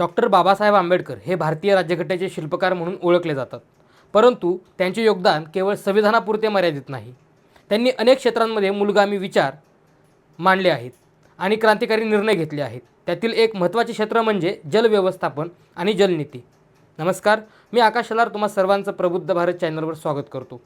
Doctor Babasaheb Ambedkar हे भारतीय राज्यघटनेचे शिल्पकार म्हणून ओळखले जातात. परंतु त्यांचे योगदान केवळ संविधानापुरते मर्यादित नाही. त्यांनी अनेक क्षेत्रांमध्ये मूलगामी विचार मांडले आहेत आणि क्रांतिकारी निर्णय घेतले आहेत. त्यातील एक महत्त्वाचे क्षेत्र म्हणजे जल व्यवस्थापन आणि जलनीती. नमस्कार मी आकाश शेलार तुम्हा सर्वांचं प्रबुद्ध भारत चॅनलवर स्वागत करतो.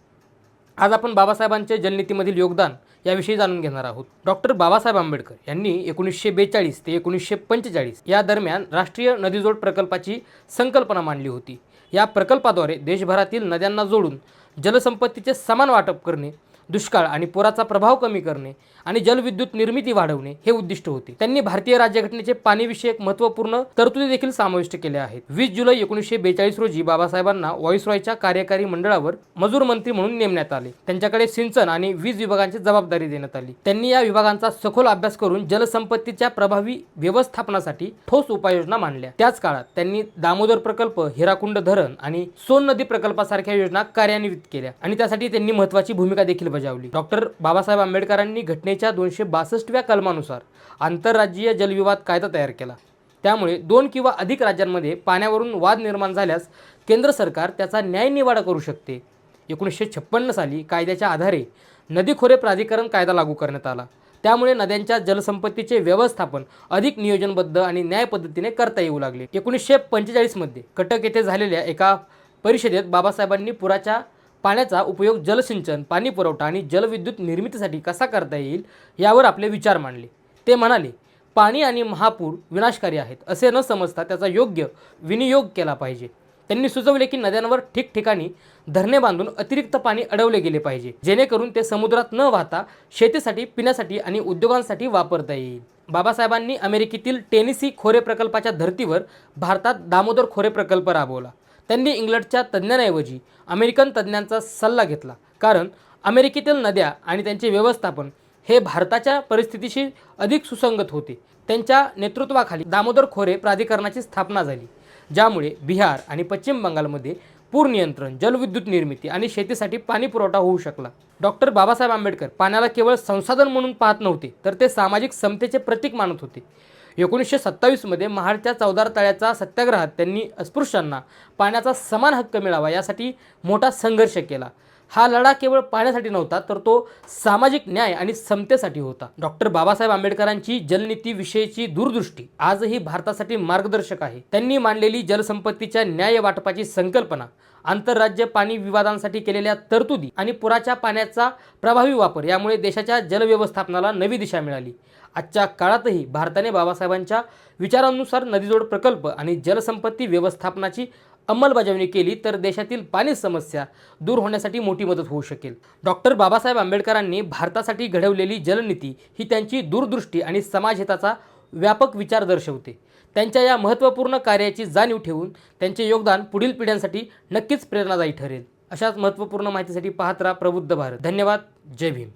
आज आपण बाबासाहेबांचे जननीतीमधील योगदान याविषयी जाणून घेणार आहोत. डॉक्टर बाबासाहेब आंबेडकर यांनी एकोणीसशे बेचाळीस ते एकोणीसशे पंचेचाळीस या दरम्यान राष्ट्रीय नदीजोड प्रकल्पाची संकल्पना मांडली होती. या प्रकल्पाद्वारे देशभरातील नद्यांना जोडून जलसंपत्तीचे समान वाटप करणे दुष्काळ आणि पुराचा प्रभाव कमी करणे आणि जलविद्युत निर्मिती वाढवणे हे उद्दिष्ट होते. त्यांनी भारतीय राज्यघटनेचे पाणीविषयक महत्त्वपूर्ण तरतुदी देखील समाविष्ट केल्या आहेत. वीस जुलै एकोणीसशे बेचाळीस रोजी बाबासाहेबांना व्हॉइसरॉयच्या कार्यकारी मंडळावर मजूर मंत्री म्हणून नेमण्यात आले. त्यांच्याकडे सिंचन आणि वीज विभागांची जबाबदारी देण्यात आली. त्यांनी या विभागांचा सखोल अभ्यास करून जलसंपत्तीच्या प्रभावी व्यवस्थापनासाठी ठोस उपाययोजना मांडल्या. त्याच काळात त्यांनी दामोदर प्रकल्प हिराकुंड धरण आणि सोन नदी प्रकल्पासारख्या योजना कार्यान्वित केल्या आणि त्यासाठी त्यांनी महत्वाची भूमिका देखील बजावली. डॉक्टर बाबासाहेब आंबेडकरांनी घटनेच्या दोनशे बासष्टव्या कलमानुसार आंतरराज्यीय जलविवाद कायदा तयार केला. त्यामुळे दोन किंवा अधिक राज्यांमध्ये पाण्यावरून वाद निर्माण झाल्यास केंद्र सरकार त्याचा न्यायनिवाडा करू शकते. एकोणीसशे छप्पन्न साली कायद्याच्या आधारे नदी खोरे प्राधिकरण कायदा लागू करण्यात आला. त्यामुळे नद्यांच्या जलसंपत्तीचे व्यवस्थापन अधिक नियोजनबद्ध आणि न्याय पद्धतीने करता येऊ लागले. एकोणीसशे पंचेचाळीसमध्ये कटक येथे झालेल्या एका परिषदेत बाबासाहेबांनी पुराच्या पाण्याचा उपयोग जलसिंचन पाणी पुरवठा आणि जलविद्युत निर्मितीसाठी कसा करता येईल यावर आपले विचार मांडले. ते म्हणाले पाणी आणि महापूर विनाशकारी आहेत. असे न समजता त्याचा योग्य विनियोग केला पाहिजे. त्यांनी सुचवले की नद्यांवर ठिकठिकाणी धरणे बांधून अतिरिक्त पाणी अडवले गेले पाहिजे. जेणेकरून ते समुद्रात न वाहता शेतीसाठी पिण्यासाठी आणि उद्योगांसाठी वापरता येईल. बाबासाहेबांनी अमेरिकेतील टेनिसी खोरे प्रकल्पाच्या धर्तीवर भारतात दामोदर खोरे प्रकल्प राबवला. त्यांनी इंग्लंडच्या तज्ज्ञांऐवजी अमेरिकन तज्ज्ञांचा सल्ला घेतला. कारण अमेरिकेतील नद्या आणि त्यांचे व्यवस्थापन हे भारताच्या परिस्थितीशी अधिक सुसंगत होते. त्यांच्या नेतृत्वाखाली दामोदर खोरे प्राधिकरणाची स्थापना झाली ज्यामुळे बिहार आणि पश्चिम बंगालमध्ये पूर नियंत्रण जलविद्युत निर्मिती आणि शेतीसाठी पाणी पुरवठा होऊ शकला. डॉक्टर बाबासाहेब आंबेडकर पाण्याला केवळ संसाधन म्हणून पाहत नव्हते तर ते सामाजिक समतेचे प्रतीक मानत होते. एकोणीसशे सत्तावीसमध्ये महाडच्या चौदार तळ्याचा सत्याग्रहात त्यांनी अस्पृश्यांना पाण्याचा समान हक्क मिळावा यासाठी मोठा संघर्ष केला. हा लढा केवळ पाण्यासाठी नव्हता तर तो सामाजिक न्याय आणि समतेसाठी होता. डॉक्टर बाबासाहेब आंबेडकरांची जलनीतीविषयीची दूरदृष्टी आजही भारतासाठी मार्गदर्शक आहे. त्यांनी मांडलेली जलसंपत्तीच्या न्याय वाटपाची संकल्पना आंतरराज्य पाणी विवादांसाठी केलेल्या तरतुदी आणि पुराच्या पाण्याचा प्रभावी वापर यामुळे देशाच्या जलव्यवस्थापनाला नवी दिशा मिळाली. आजच्या काळातही भारताने बाबासाहेबांच्या विचारांनुसार नदीजोड प्रकल्प आणि जलसंपत्ती व्यवस्थापनाची अंमलबजावणी केली तर देशातील पाणी समस्या दूर होण्यासाठी मोठी मदत होऊ शकेल. डॉक्टर बाबासाहेब आंबेडकरांनी भारतासाठी घडवलेली जलनीती ही त्यांची दूरदृष्टी आणि समाजहिताचा व्यापक विचार दर्शवते. त्यांच्या या महत्त्वपूर्ण कार्याची जाणीव ठेवून त्यांचे योगदान पुढील पिढ्यांसाठी नक्कीच प्रेरणादायी ठरेल. अशाच महत्त्वपूर्ण माहितीसाठी पाहत राहा प्रबुद्ध भारत. धन्यवाद. जय भीम.